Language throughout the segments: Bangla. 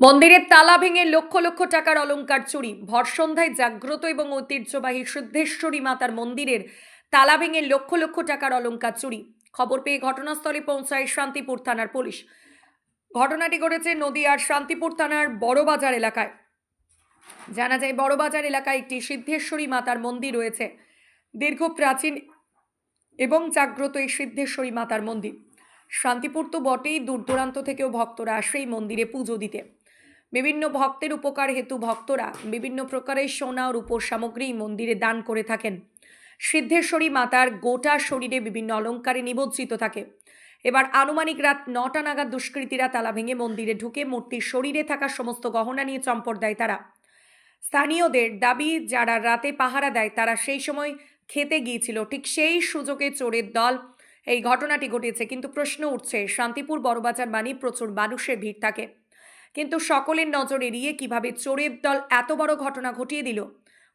মন্দিরের তালা ভেঙে লক্ষ লক্ষ টাকার অলঙ্কার চুরি। ভর সন্ধ্যায় জাগ্রত এবং ঐতিহ্যবাহী সিদ্ধেশ্বরী মাতার মন্দিরের তালা ভেঙে লক্ষ লক্ষ টাকার অলঙ্কার চুরি। খবর পেয়ে ঘটনাস্থলে পৌঁছায় শান্তিপুর থানার পুলিশ। ঘটনাটি ঘটেছে নদিয়ার শান্তিপুর থানার বড়বাজার এলাকায়। জানা যায়, বড়বাজার এলাকায় একটি সিদ্ধেশ্বরী মাতার মন্দির রয়েছে। দীর্ঘ, প্রাচীন এবং জাগ্রত এই সিদ্ধেশ্বরী মাতার মন্দির। শান্তিপুর তো বটেই দূর দূরান্ত থেকেও ভক্তরা আসে এই মন্দিরে পুজো দিতে। বিভিন্ন ভক্তের উপকার হেতু ভক্তরা বিভিন্ন প্রকারের সোনা ও রূপোর সামগ্রী মন্দিরে দান করে থাকেন। সিদ্ধেশ্বরী মাতার গোটা শরীরে বিভিন্ন অলঙ্কারে নিমজ্জিত থাকে। এবার আনুমানিক রাত নটা নাগাদ দুষ্কৃতীরা তালা ভেঙে মন্দিরে ঢুকে মূর্তির শরীরে থাকা সমস্ত গহনা নিয়ে চম্পট দেয় তারা। স্থানীয়দের দাবি, যারা রাতে পাহারা দেয়, তারা সেই সময় খেতে গিয়েছিল। ঠিক সেই সুযোগে চোরের দল এই ঘটনাটি ঘটেছে, কিন্তু প্রশ্ন উঠছে, শান্তিপুর বড়বাজার মানে প্রচুর মানুষের ভিড় থাকে। কিন্তু সকলের নজর এড়িয়ে কীভাবে চোরের দল এত বড় ঘটনা ঘটিয়ে দিল?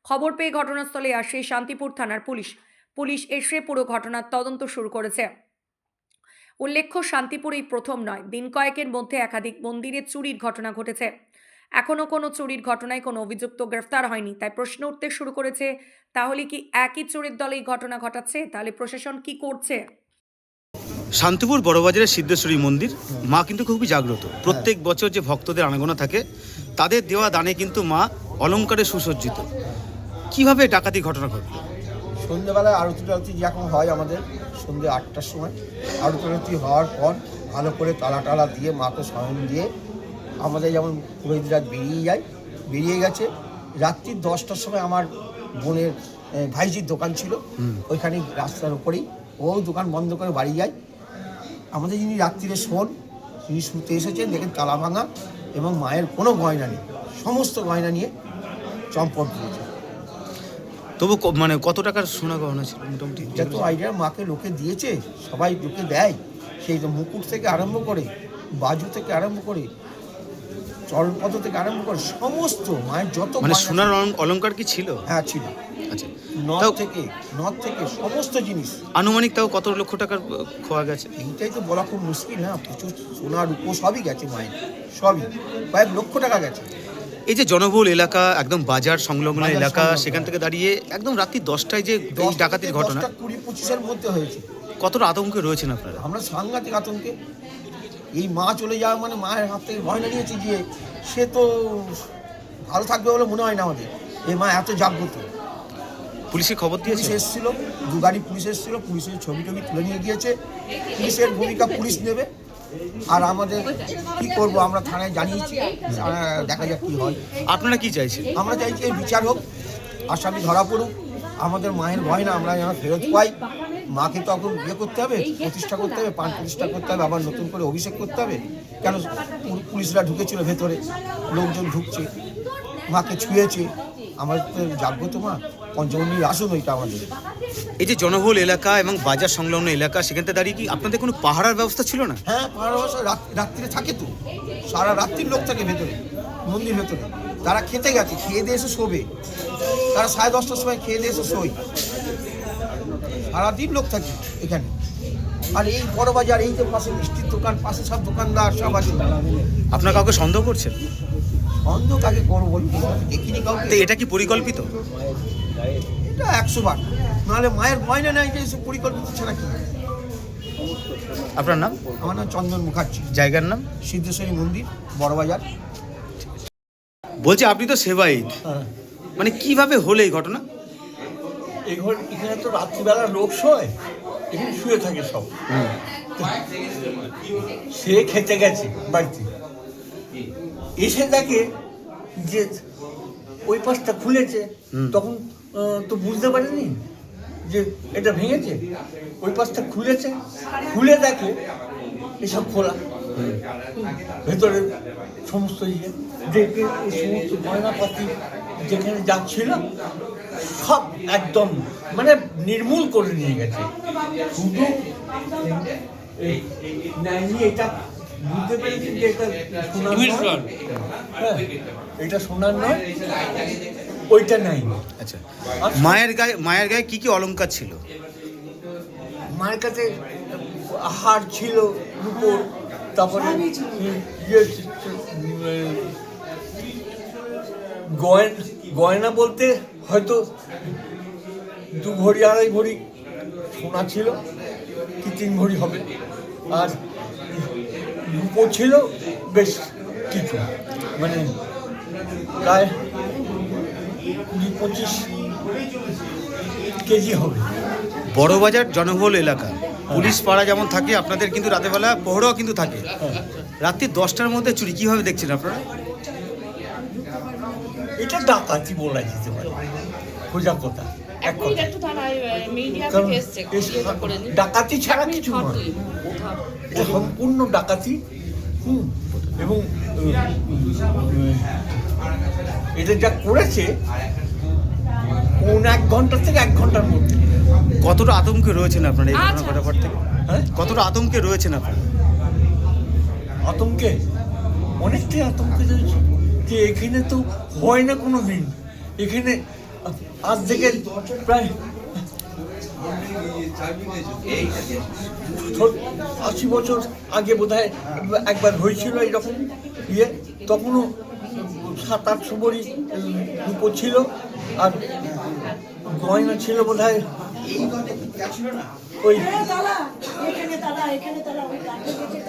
খবর পেয়ে ঘটনাস্থলে আসে শান্তিপুর থানার পুলিশ। পুলিশ এসে পুরো ঘটনার তদন্ত শুরু করেছে। উল্লেখ্য, শান্তিপুর এই প্রথম নয়। দিন কয়েকের মধ্যে একাধিক মন্দিরে চুরির ঘটনা ঘটেছে। এখনও কোনো চুরির ঘটনায় কোনো অভিযুক্ত গ্রেফতার হয়নি। তাই প্রশ্ন উঠতে শুরু করেছে, তাহলে কি একই চোরের দল এই ঘটনা ঘটাচ্ছে? তাহলে প্রশাসন কি করছে? শান্তিপুর বড়বাজারের সিদ্ধেশ্বরী মন্দির মা কিন্তু খুবই জাগ্রত। প্রত্যেক বছর যে ভক্তদের আনাগোনা থাকে তাদের দেওয়া দানে কিন্তু মা অলঙ্কারে সুসজ্জিত। কীভাবে ডাকাতি ঘটনা ঘটলো? সন্ধ্যেবেলায় আরতি টারতি যখন হয় আমাদের সন্ধ্যে আটটার সময়। আরতি টারতি হওয়ার পর ভালো করে তালা টালা দিয়ে মাকে স্মরণ দিয়ে আমাদের যেমন পুরোহিতরা বেরিয়ে যায় বেরিয়ে গেছে। রাত্রি দশটার সময় আমার বোনের ভাইজির দোকান ছিল। ওইখানে রাস্তার উপরেই। ও দোকান বন্ধ করে বাড়ি যায়। আমাদের যিনি রাত্রিরে শোন তিনি শুতে এসেছেন দেখেন তালা ভাঙা এবং মায়ের কোনো গয়না নেই। সমস্ত গয়না নিয়ে চম্পট দিয়েছে। তবু মানে কত টাকার সোনা গহনা ছিল মোটামুটি? যত আইডিয়া মাকে লোকে দিয়েছে সবাই লোকে দেয়। সেই মুকুট থেকে আরম্ভ করে বাজু থেকে আরম্ভ করে চরণপদ থেকে আরম্ভ করে সমস্ত মায়ের যত মানে সোনার ছিল- অলং- অলংকার কি ছিল? হ্যাঁ ছিল। আচ্ছা। নথ থেকে নথ থেকে সমস্ত জিনিস। আনুমানিক তাও কত লক্ষ টাকার খোয়া গেছে? এইটাই তো বলা খুব মুশকিল হ্যাঁ প্রচুর সোনার উপর সবই গেছে মায়ের সবই। কয়েক লক্ষ টাকা গেছে। এই যে জনবহুল এলাকা একদম বাজার সংলগ্ন এলাকা সেখান থেকে দাঁড়িয়ে একদম রাত্রি দশটায় যে ডাকাতির ঘটনা। কুড়ি পঁচিশের মধ্যে হয়েছে। কতটা আতঙ্কে রয়েছেন আপনারা? আমরা সাংঘাতিক আতঙ্কে। এই মা চলে যাওয়া মানে মায়ের হাত থেকে গয়না নিয়েছি গিয়ে সে তো ভালো থাকবে বলে মনে হয় না আমাদের। এই মা এত জাগ্রত। পুলিশে খবর পুলিশ দিয়েছে? এসেছিল দু গাড়ি পুলিশ এসেছিল পুলিশের ছবি টবি তুলে নিয়ে গিয়েছে। পুলিশের ভূমিকা পুলিশ নেবে। আর আমাদের কি করব আমরা থানায় জানিয়েছি দেখা যাক কি হয়। আপনারা কি চাইছেন? আমরা চাইছি বিচার হোক আসামি ধরা পড়ুক আমাদের মায়ের ভয় না আমরা যেন ফেরত পাই। মাকে তো তখন ইয়ে করতে হবে প্রতিষ্ঠা করতে হবে পান প্রতিষ্ঠা করতে হবে আবার নতুন করে অভিষেক করতে হবে। কেন পুলিশরা ঢুকেছিল ভেতরে লোকজন ঢুকছে মাকে ছুঁয়েছে। আমাদের তো জাগ্রত মা পঞ্চমন্ডির আসন ওইটা আমাদের। এই যে জনবহুল এলাকা এবং বাজার সংলগ্ন এলাকা সেখান দাঁড়িয়ে কি আপনাদের কোনো পাহারার ব্যবস্থা ছিল না? হ্যাঁ পাহাড় বাসা রাত- রাত্রিরে থাকে তো। সারা রাত্রির লোক থাকে ভেতরে মন্দির ভেতরে। তারা খেতে গেছে খেয়ে দিয়ে এসে শোবে। তারা সাড়ে দশটার সময় খেয়ে দিয়ে এসে শোয়। সারাদিন লোক থাকে এখানে। আর এই বড় বাজার এই যে পাশে মিষ্টির দোকান পাশে সব দোকানদার সব আছে। আপনার কাউকে সন্দেহ করছেন? অন্ধ কাকে করব বলুন? দেখিনি কাউকে। এটা কি পরিকল্পিত? এটা একশো বার। নাহলে মায়ের গয়না নাই যে এসব পরিকল্পিত ছাড়া কি? আপনার নাম? আমার নাম চন্দন মুখার্জি। জায়গার নাম? সিদ্ধেশ্বরী মন্দির বড়বাজার বলছি আপনি তো সেবাইত মানে কীভাবে হলো এই ঘটনা? এই ঘর এখানে তো রাত্রিবেলা লোক শোয় এখানে শুয়ে থাকে সব। সে খেতে গেছে বাড়িতে। এসে দেখে যে ওই পাশটা খুলেছে তখন তো বুঝতে পারেনি যে এটা ভেঙেছে। ওই পাশটা খুলেছে খুলে দেখে এসব খোলা। ভেতরে সমস্ত ইয়ে দেখে সমস্ত গয়নাপাতি যেখানে যাচ্ছিল সব একদম মানে নির্মূল করে নিয়ে গেছে। শুধু এটা বুঝতে পেরেছি যে এটা সোনার নয়। হ্যাঁ, এটা সোনার নয় ওইটা নাই। আচ্ছা। মায়ের গায়ে মায়ের গায়ে কি কি অলংকার ছিল? মায়ের কাছে হার ছিল রূপোর তারপরে ইয়ে গয়না গয়না বলতে হয়তো দু ভরি আড়াই ভরি সোনা ছিল কি তিন ভরি হবে। আর রূপো ছিল বেশ কিছু। মানে প্রায় কুড়ি পঁচিশ কেজি হবে। বড়বাজার জনবহুল এলাকা। পুলিশ পাড়া যেমন থাকে আপনাদের কিন্তু রাতেবেলা পহরাও কিন্তু থাকে। রাত্রি দশটার মধ্যে চুরি কীভাবে দেখছেন আপনারা? এটা ডাকাতি বলা যেতে পারে? খোঁজা কথা এক। ডাকাতি ছাড়া কিছু নয়। এটা সম্পূর্ণ ডাকাতি। হুম। এবং এটা যা করেছে কোন এক ঘণ্টা থেকে এক ঘণ্টার মধ্যে। কতটা আতঙ্কে রয়েছেন আপনার এই ঘটনা আচ্ছা। ঘটার পর থেকে? হ্যাঁ? কতটা আতঙ্কে রয়েছেন আপনার? আতঙ্কে? অনেকটাই আতঙ্কে রয়েছে। যে এখানে তো হয় না কোনো দিন। এখানে আজ থেকে প্রায় আশি বছর আগে বোধহয় একবার হয়েছিল এরকম ইয়ে। তখনও সাত আটশো বড়ি রূপো ছিল আর গয়না ছিল বোধহয় ওই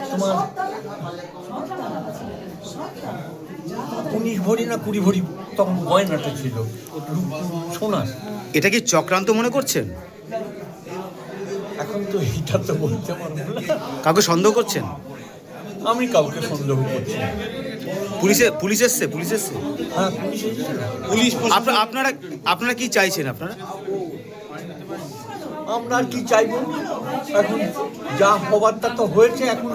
তোমার উনিশ ভরি না কুড়ি ভরি তখন গয়নাটা ছিল। সোনার। এটা কি চক্রান্ত মনে করছেন? এখন তো এটা তো বলতে পারব কাউকে সন্দেহ করছেন? আমি কাউকে সন্দেহ করছি পুলিশে পুলিশ এসছে পুলিশ এসছে? হ্যাঁ পুলিশ। আপনারা আপনারা আপনারা কি চাইছেন আপনারা? আমরা কি চাইব? এখন যা হবার তা তো হয়েছে এখন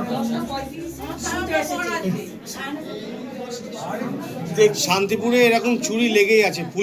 শান্তিপুরে এরকম চুরি লেগেই আছে